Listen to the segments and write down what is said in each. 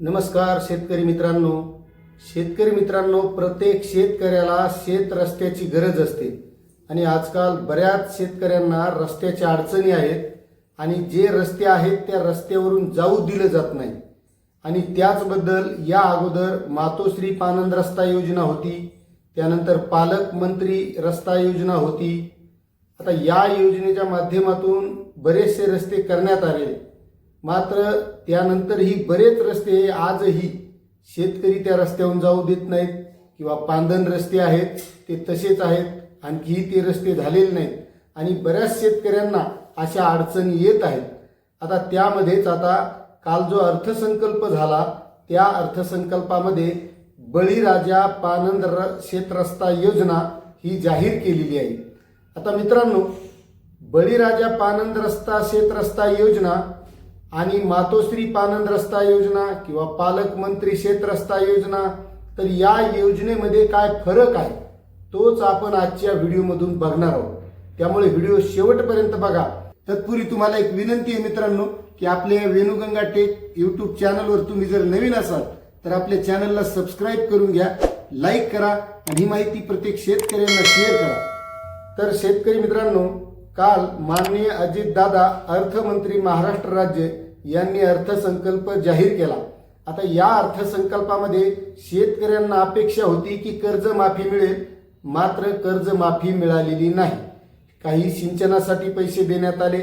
नमस्कार शेतकरी मित्रांनो. शेतकरी मित्रांनो प्रत्येक शेतकऱ्याला शेत रस्त्याची गरज असते आणि आजकाल बऱ्याच शेतकऱ्यांना रस्त्याच्या अडचणी आहेत आणि जे रस्ते आहेत त्या रस्त्यावरून जाऊ दिलं जात नाही. आणि त्याचबद्दल या अगोदर मातोश्री पानंद रस्ता योजना होती त्यानंतर पालकमंत्री रस्ता योजना होती. आता या योजनेच्या माध्यमातून बरेचसे रस्ते करण्यात आले. मात्र त्यानंतरही बरेच रस्ते आजही शेतकरी त्या रस्त्यावरून जाऊ देत नाहीत किंवा पांदन रस्ते आहेत ते तसेच आहेत आणखीही ते रस्ते झालेले नाहीत. आणि बऱ्याच शेतकऱ्यांना अशा अडचणी येत आहेत. आता त्यामध्येच आता काल जो अर्थसंकल्प झाला त्या अर्थसंकल्पामध्ये बळीराजा पानंद र शेतरस्ता योजना ही जाहीर केलेली आहे. आता मित्रांनो बळीराजा पानंद रस्ता शेतरस्ता योजना आणि मातोश्री पानंद रस्ता योजना किंवा पालकमंत्री शेत रस्ता योजना तर या योजनेमध्ये काय फरक आहे तोच आपण आजच्या व्हिडिओमधून बघणार आहोत. त्यामुळे व्हिडिओ शेवटपर्यंत बघा. तत्पूर्वी तुम्हाला एक विनंती आहे मित्रांनो की आपल्या वेणुगंगा टेक युट्यूब चॅनलवर तुम्ही जर नवीन असाल तर आपल्या चॅनलला सबस्क्राईब करून घ्या लाईक करा आणि ही माहिती प्रत्येक शेतकऱ्यांना शेअर करा. तर शेतकरी मित्रांनो काल माननीय अजितदादा अर्थमंत्री महाराष्ट्र राज्य यांनी अर्थसंकल्प जाहीर केला. आता या अर्थसंकल्पामध्ये शेतकऱ्यांना अपेक्षा होती की कर्जमाफी मिळेल मात्र कर्जमाफी मिळालेली नाही. काही सिंचनासाठी पैसे देण्यात आले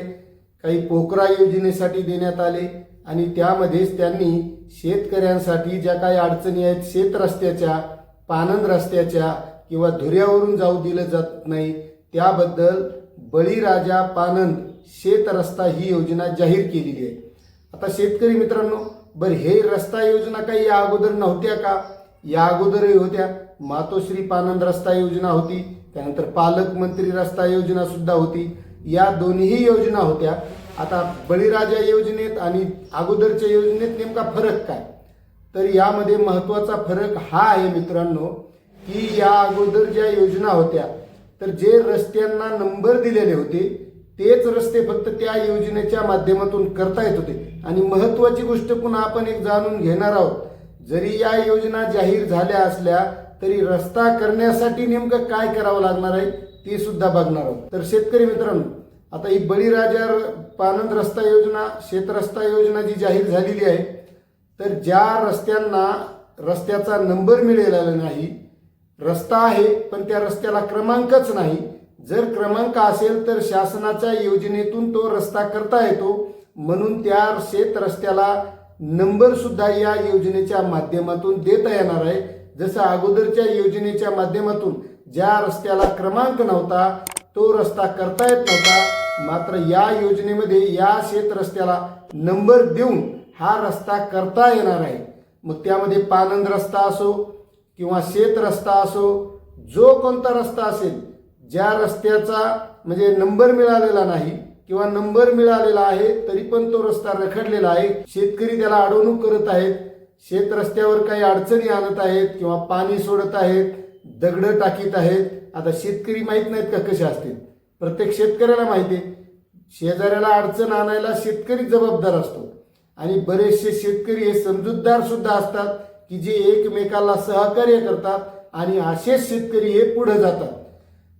काही पोकरा योजनेसाठी देण्यात आले आणि त्यामध्येच त्यांनी शेतकऱ्यांसाठी ज्या काही अडचणी आहेत शेत रस्त्याच्या पानंद रस्त्याच्या किंवा धुऱ्यावरून जाऊ दिलं जात नाही त्याबद्दल बळीराजा पानंद शेत रस्ता ही योजना जाहीर केलेली आहे. आता शेतकरी मित्रांनो बरं हे रस्ता योजना काही या अगोदर नव्हत्या का? या अगोदरही होत्या. मातोश्री पानंद रस्ता योजना होती. त्यानंतर पालकमंत्री रस्ता योजना सुद्धा होती. या दोन्हीही योजना होत्या. आता बळीराजा योजनेत आणि अगोदरच्या योजनेत नेमका फरक काय? तर यामध्ये महत्त्वाचा फरक हा आहे मित्रांनो की या अगोदर ज्या योजना होत्या तर जे रस्त्यांना नंबर दिलेले होते तेच रस्ते फक्त त्या योजनेच्या माध्यमातून करता येत होते. आणि महत्वाची गोष्ट पुन्हा आपण एक जाणून घेणार आहोत. जरी या योजना जाहीर झाल्या असल्या तरी रस्ता करण्यासाठी नेमकं काय करावं लागणार आहे ते सुद्धा बघणार आहोत. तर शेतकरी मित्रांनो आता ही बळीराजा पानंद रस्ता योजना शेत रस्ता योजना जी जाहीर झालेली आहे तर ज्या रस्त्यांना रस्त्याचा नंबर मिळालेला नाही रस्ता आहे पण त्या रस्त्याला क्रमांकच नाही जर क्रमांक असेल तर शासनाच्या योजनेतून तो रस्ता करता येतो. म्हणून त्या शेत रस्त्याला नंबर सुद्धा या योजनेच्या माध्यमातून देता येणार आहे. जसं अगोदरच्या योजनेच्या माध्यमातून ज्या रस्त्याला क्रमांक नव्हता तो रस्ता करता येत नव्हता. मात्र या योजनेमध्ये या शेत रस्त्याला नंबर देऊन हा रस्ता करता येणार आहे. मग त्यामध्ये पानंद रस्ता असो किंवा शेत रस्ता असो जो कोणता रस्ता असेल ज्या रस्त्याचा म्हणजे नंबर मिळालेला नाही किंवा नंबर मिळालेला आहे तरी पण तो रस्ता रखडलेला आहे. शेतकरी त्याला अडवणूक करत आहेत. शेत रस्त्यावर काही अडचणी आणत आहेत किंवा पाणी सोडत आहेत दगड टाकीत आहेत. आता शेतकरी माहीत नाहीत का कसे असतील? प्रत्येक शेतकऱ्याला माहिती आहे. शेजाऱ्याला अडचण आणायला शेतकरी जबाबदार असतो. आणि बरेचसे शेतकरी हे समजूतदार सुद्धा असतात की जे एकमेकाला सहकार्य करतात आणि असेच शेतकरी हे पुढे जातात.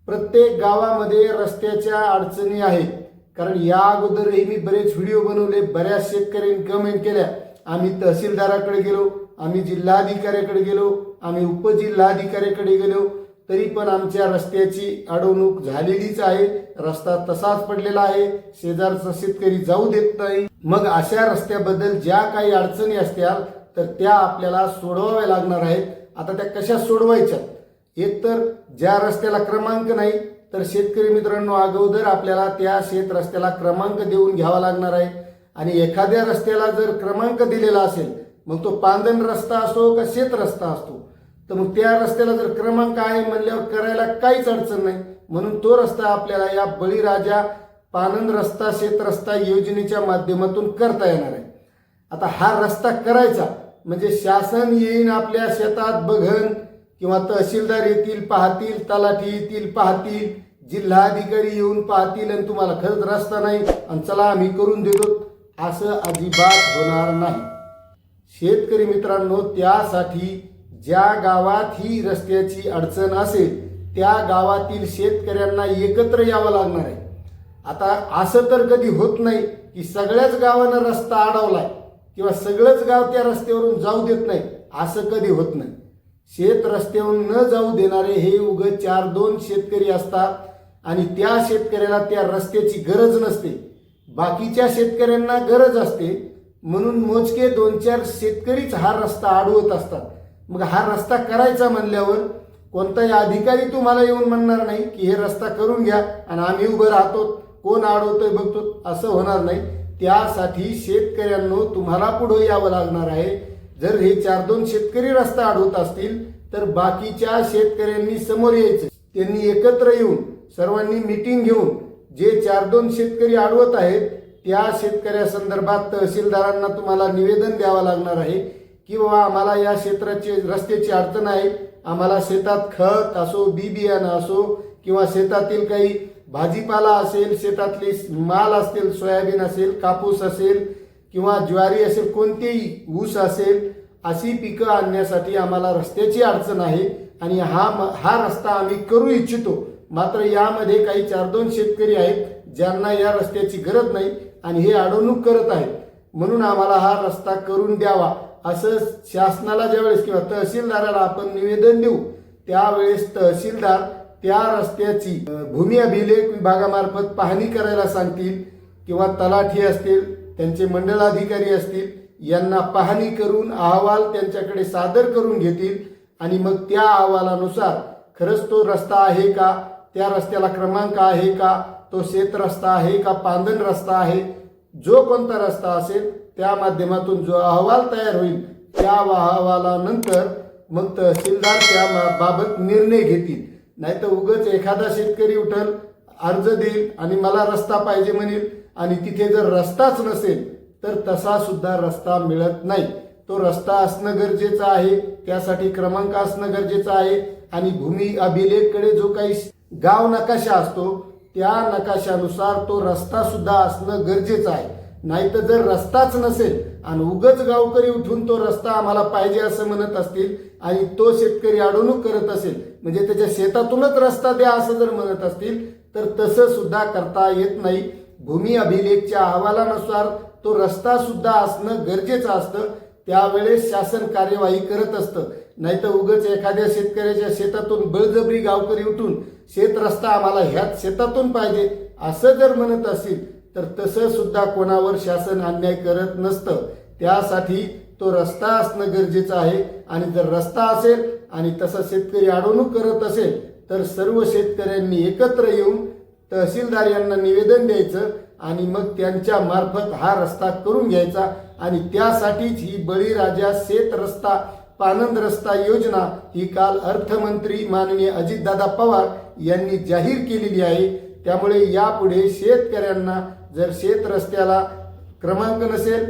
प्रत्येक गावामध्ये रस्त्याच्या अडचणी आहेत. कारण या अगोदरही मी बरेच व्हिडिओ बनवले बऱ्याच शेतकऱ्यांनी कमेंट केल्या. आम्ही तहसीलदाराकडे गेलो आम्ही जिल्हाधिकाऱ्याकडे गेलो आम्ही उपजिल्हाधिकाऱ्याकडे गेलो. तरी पण आमच्या रस्त्याची अडवणूक झालेलीच आहे. रस्ता तसाच पडलेला आहे. शेजारचा शेतकरी जाऊ देत नाही. मग अशा रस्त्याबद्दल ज्या काही अडचणी असत्या तर त्या आपल्याला सोडवाव्या लागणार आहेत. आता त्या कशा सोडवायच्या? एक तर ज्या रस्त्याला क्रमांक नाही तर शेतकरी मित्रांनो अगोदर आपल्याला त्या शेत रस्त्याला क्रमांक देऊन घ्यावा लागणार आहे. आणि एखाद्या रस्त्याला जर क्रमांक दिलेला असेल मग तो पांदन रस्ता असो का शेत रस्ता असतो तर मग त्या रस्त्याला जर क्रमांक आहे म्हणल्यावर करायला काहीच अडचण नाही. म्हणून तो रस्ता आपल्याला या बळीराजा पानंद रस्ता शेत रस्ता योजनेच्या माध्यमातून करता येणार आहे. आता हा रस्ता करायचा म्हणजे शासन येईन आपल्या शेतात बघन किंवा तहसीलदार येतील पाहतील तलाठी येतील पाहतील जिल्हाधिकारी येऊन पाहतील आणि तुम्हाला खरंच रस्ता नाही आणि चला आम्ही करून देतो असं अजिबात होणार नाही. शेतकरी मित्रांनो त्यासाठी ज्या गावात ही रस्त्याची अडचण असेल त्या गावातील शेतकऱ्यांना एकत्र यावं लागणार आहे. आता असं तर कधी होत नाही की सगळ्याच गावानं रस्ता अडवलाय किंवा सगळंच गाव त्या रस्त्यावरून जाऊ देत नाही असं कधी होत नाही. शेत रस्त्यावरून न जाऊ देणारे हे उग चार दोन शेतकरी असतात आणि त्या शेतकऱ्याला त्या रस्त्याची गरज नसते. बाकीच्या शेतकऱ्यांना गरज असते. म्हणून मोजके दोन चार शेतकरीच हा रस्ता अडवत असतात. मग हा रस्ता करायचा म्हणल्यावर कोणताही अधिकारी तुम्हाला येऊन म्हणणार नाही की हे रस्ता करून घ्या आणि आम्ही उभं राहतो. कोण अडवतोय बघतो. असं होणार नाही. त्यासाठी शेतकऱ्यांनो तुम्हाला पुढे यावं लागणार आहे. जर हे चार दोन शेतकरी रस्ता अडवत असतील तर बाकीच्या शेतकऱ्यांनी समोर यायचं. त्यांनी एकत्र येऊन सर्वांनी मिटिंग घेऊन जे चार दोन शेतकरी अडवत आहेत त्या शेतकऱ्या संदर्भात तहसीलदारांना तुम्हाला निवेदन द्यावं लागणार आहे की बाबा आम्हाला या क्षेत्राची रस्त्याची अडचण आहे आम्हाला शेतात खत असो बी बियाणं असो किंवा शेतातील काही भाजीपाला असेल शेतातले माल असतील सोयाबीन असेल कापूस असेल किंवा ज्वारी असेल कोणतेही ऊस असेल अशी पिकं आणण्यासाठी आम्हाला रस्त्याची अडचण आहे आणि हा म- हा रस्ता आम्ही करू इच्छितो. मात्र यामध्ये काही चार दोन शेतकरी आहेत ज्यांना या रस्त्याची गरज नाही आणि हे अडवणूक करत आहेत. म्हणून आम्हाला हा रस्ता करून द्यावा असं शासनाला ज्यावेळेस किंवा तहसीलदाराला आपण निवेदन देऊ त्यावेळेस तहसीलदार त्या रस्त्याची भूमी अभिलेख विभागामार्फत पाहणी करायला सांगतील किंवा तलाठी असतील त्यांचे मंडलाधिकारी असतील यांना पाहणी करून अहवाल त्यांच्याकडे सादर करून घेतील आणि मग त्या अहवालानुसार खरंच तो रस्ता आहे का त्या रस्त्याला क्रमांक आहे का तो शेत रस्ता आहे का पांदन रस्ता आहे जो कोणता रस्ता असेल त्या माध्यमातून जो अहवाल तयार होईल त्या अहवालानंतर मग तहसीलदार त्या बाबत निर्णय घेतील. नाही तर उगच एखादा शेतकरी उठल अर्ज देईल आणि मला रस्ता पाहिजे म्हणेल आणि तिथे जर रस्ताच नसेल तर तसा सुद्धा रस्ता मिळत नाही. तो रस्ता असणं गरजेचं आहे त्यासाठी क्रमांक असणं गरजेचं आहे. आणि भूमी अभिलेखकडे जो काही गाव नकाशा असतो त्या नकाशानुसार तो रस्ता सुद्धा असणं गरजेचं आहे. नाही तर जर रस्ताच नसेल आणि उगच गावकरी उठून तो रस्ता आम्हाला पाहिजे असं म्हणत असतील आणि तो शेतकरी अडवणूक करत असेल म्हणजे त्याच्या शेतातूनच रस्ता द्या असं जर म्हणत असतील तर तसं सुद्धा करता येत नाही. भूमी अभिलेखच्या अहवालानुसार तो रस्ता सुद्धा असणं गरजेचं असतं. त्यावेळेस शासन कार्यवाही करत असतं. नाही तर उगच एखाद्या शेतकऱ्याच्या शेतातून बळजबरी गावकरी उठून शेत रस्ता आम्हाला ह्याच शेतातून पाहिजे असं जर म्हणत असेल तर तसं सुद्धा कोणावर शासन अन्याय करत नसतं. त्यासाठी तो रस्ता असणं गरजेचं आहे. आणि जर रस्ता असेल आणि तसा शेतकरी अडवणूक करत असेल तर सर्व शेतकऱ्यांनी एकत्र येऊन तहसीलदार यांना निवेदन द्यायचं आणि मग त्यांच्या मार्फत हा रस्ता करून घ्यायचा आणि त्यासाठीच ही बळीराजा शेत रस्ता पानंद रस्ता योजना ही काल अर्थमंत्री माननीय अजितदादा पवार यांनी जाहीर केलेली आहे. त्यामुळे यापुढे शेतकऱ्यांना जर शेत रस्त्याला क्रमांक नसेल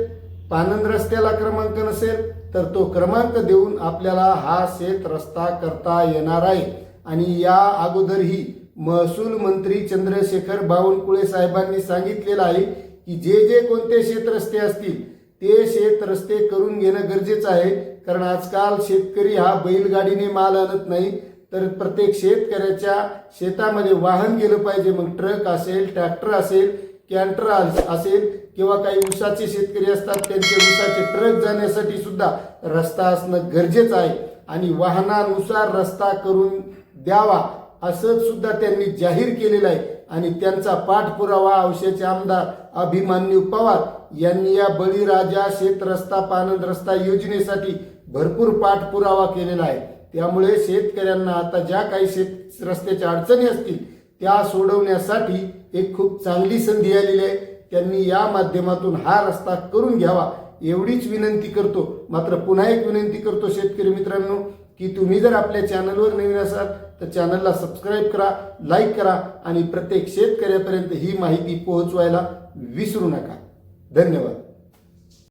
पानंद रस्त्याला क्रमांक नसेल तर तो क्रमांक देऊन आपल्याला हा शेत रस्ता करता येणार आहे. आणि या अगोदरही महसूल मंत्री चंद्रशेखर बावनकुळे साहेबांनी सांगितलेलं आहे की जे जे कोणते शेत रस्ते असतील ते शेत रस्ते करून घेणं गरजेचं आहे. कारण आजकाल शेतकरी हा बैलगाडीने माल आणत नाही तर प्रत्येक शेतकऱ्याच्या शेतामध्ये वाहन गेलं पाहिजे. मग ट्रक असेल ट्रॅक्टर असेल कॅन्टर असेल किंवा काही ऊसाचे शेतकरी असतात त्यांचे ऊसाचे ट्रक जाण्यासाठी सुद्धा रस्ता असणं गरजेचं आहे. आणि वाहनानुसार रस्ता करून द्यावा. असं सुद्धा त्यांनी जाहीर केलेलं आहे. आणि त्यांचा पाठपुरावा औषधाचे आमदार अभिमान्यू पवार यांनी या बळीराजा शेत रस्ता पानंद रस्ता योजनेसाठी भरपूर पाठपुरावा केलेला आहे. त्यामुळे शेतकऱ्यांना आता ज्या काही शेत रस्त्याच्या अडचणी असतील त्या सोडवण्यासाठी एक खूप चांगली संधी आलेली आहे. त्यांनी या माध्यमातून हा रस्ता करून घ्यावा एवढीच विनंती करतो. मात्र पुन्हा एक विनंती करतो शेतकरी मित्रांनो की तुम्ही जर आपल्या चॅनलवर नवीन असाल तर चॅनलला सबस्क्राईब करा लाईक करा आणि प्रत्येक शेतकऱ्यापर्यंत ही माहिती पोहोचवायला विसरू नका. धन्यवाद.